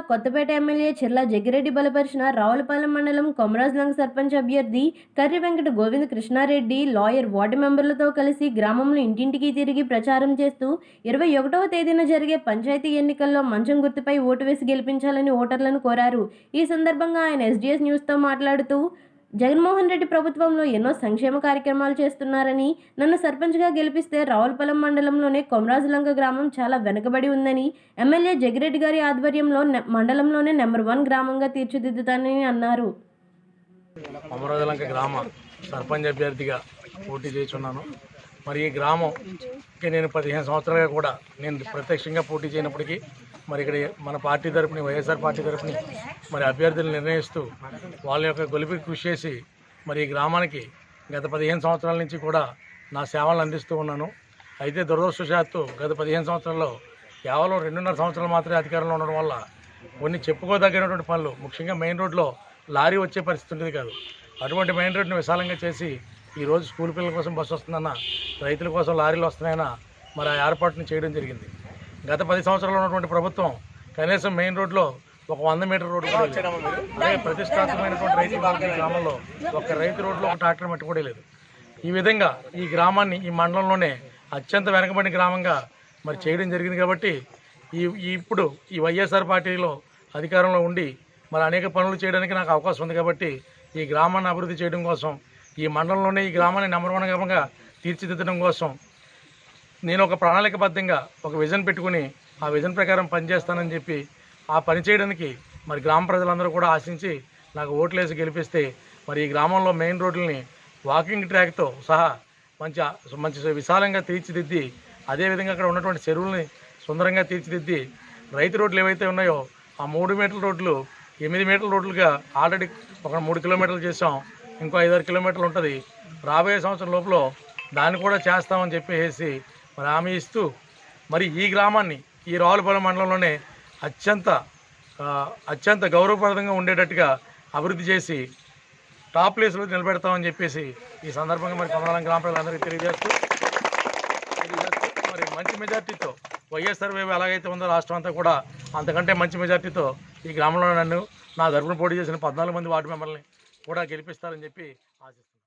Kothapeta MLA Chirla Jaggi Reddy బలపరిచిన రావులపాలెం మండలం కొమరాజ్లంగ సర్పంచ్ అభ్యర్థి కర్రి వెంకట గోవింద కృష్ణారెడ్డి లాయర్ వార్డు మెంబర్లతో కలిసి గ్రామంలో ఇంటింటికి తిరిగి ప్రచారం చేస్తూ ఇరవై ఒకటవ తేదీన జరిగే పంచాయతీ ఎన్నికల్లో మంచం గుర్తుపై ఓటు వేసి గెలిపించాలని ఓటర్లను కోరారు. ఈ సందర్భంగా ఆయన ఎస్డీఎస్ న్యూస్తో మాట్లాడుతూ జగన్మోహన్ రెడ్డి ప్రభుత్వంలో ఎన్నో సంక్షేమ కార్యక్రమాలు చేస్తున్నారని నన్ను సర్పంచ్గా గెలిపిస్తే రావులపాలెం మండలంలోనే కొమరాజులంక గ్రామం చాలా వెనుకబడి ఉందని ఎమ్మెల్యే జగిరెడ్డి గారి ఆధ్వర్యంలో మండలంలోనే నెంబర్ వన్ గ్రామంగా తీర్చిదిద్దుతానని అన్నారు. అమరావతిలంక గ్రామ సర్పంచ్ అభ్యర్థిగా పోటీ చేస్తున్నాను. మరి ఈ గ్రామంకి నేను పదిహేను సంవత్సరాలుగా కూడా నేను ప్రత్యక్షంగా పోటీ చేయనప్పటికీ మరి ఇక్కడ మన పార్టీ తరఫున వైఎస్ఆర్ పార్టీ తరఫున మరి అభ్యర్థులు నిర్ణయిస్తూ వాళ్ళ యొక్క గొలిపి కృషి చేసి మరి ఈ గ్రామానికి గత పదిహేను సంవత్సరాల నుంచి కూడా నా సేవలను అందిస్తూ ఉన్నాను. అయితే దురదృష్టవశాత్తు గత పదిహేను సంవత్సరాల్లో కేవలం రెండున్నర సంవత్సరాలు మాత్రమే అధికారంలో ఉండడం వల్ల కొన్ని చెప్పుకోదగినటువంటి పనులు ముఖ్యంగా మెయిన్ రోడ్లో లారీ వచ్చే పరిస్థితి ఉండేది కాదు. అటువంటి మెయిన్ రోడ్ని విశాలంగా చేసి ఈరోజు స్కూల్ పిల్లల కోసం బస్సు వస్తుందన్న రైతుల కోసం లారీలు వస్తున్నాయన్న మరి ఆ ఏర్పాటును చేయడం జరిగింది. గత పది సంవత్సరాలు ఉన్నటువంటి ప్రభుత్వం కనీసం మెయిన్ రోడ్లో ఒక వంద మీటర్ రోడ్డు కూడా అలాగే ప్రతిష్టాత్మకమైనటువంటి రైతు గ్రామంలో ఒక రైతు రోడ్లో ఒక ట్రాక్టర్ మట్టి కూడా లేదు. ఈ విధంగా ఈ గ్రామాన్ని ఈ మండలంలోనే అత్యంత వెనకబడిన గ్రామంగా మరి చేయడం జరిగింది కాబట్టి ఈ ఇప్పుడు ఈ వైఎస్ఆర్ పార్టీలో అధికారంలో ఉండి మరి అనేక పనులు చేయడానికి నాకు అవకాశం ఉంది కాబట్టి ఈ గ్రామాన్ని అభివృద్ధి చేయడం కోసం ఈ మండలంలోనే ఈ గ్రామాన్ని నెంబర్ వన్ గ్రామంగా తీర్చిదిద్దడం కోసం నేను ఒక ప్రణాళికబద్ధంగా ఒక విజన్ పెట్టుకుని ఆ విజన్ ప్రకారం పనిచేస్తానని చెప్పి ఆ పని చేయడానికి మరి గ్రామ ప్రజలందరూ కూడా ఆశించి నాకు ఓట్లేసి గెలిపిస్తే మరి ఈ గ్రామంలో మెయిన్ రోడ్లని వాకింగ్ ట్రాక్తో సహా మంచి మంచి విశాలంగా తీర్చిదిద్ది అదేవిధంగా అక్కడ ఉన్నటువంటి చెరువుల్ని సుందరంగా తీర్చిదిద్ది రైతు రోడ్లు ఏవైతే ఉన్నాయో ఆ మూడు మీటర్ల రోడ్లు ఎనిమిది మీటర్ల రోడ్లుగా ఆల్రెడీ ఒక మూడు కిలోమీటర్లు చేసాం ఇంకో ఐదారు కిలోమీటర్లు ఉంటుంది. రాబోయే సంవత్సరం లోపల దాన్ని కూడా చేస్తామని చెప్పేసి మరి హామీ ఇస్తూ మరి ఈ గ్రామాన్ని ఈ రావులపాలెం మండలంలోనే అత్యంత అత్యంత గౌరవప్రదంగా ఉండేటట్టుగా అభివృద్ధి చేసి టాప్ ప్లేస్లో నిలబెడతామని చెప్పేసి ఈ సందర్భంగా మరి కమలాలం గ్రామ ప్రజలందరికీ తెలియజేస్తూ మరి మంచి మెజార్టీతో వైఎస్ఆర్ వేవ్ ఎలాగైతే ఉందో రాష్ట్రం అంతా కూడా అంతకంటే మంచి మెజార్టీతో ఈ గ్రామంలో నన్ను నా తరపున పోటీ చేసిన పద్నాలుగు మంది వార్డు మెంబర్ని కూడా గెలిపిస్తారని చెప్పి ఆశిస్తున్నాను.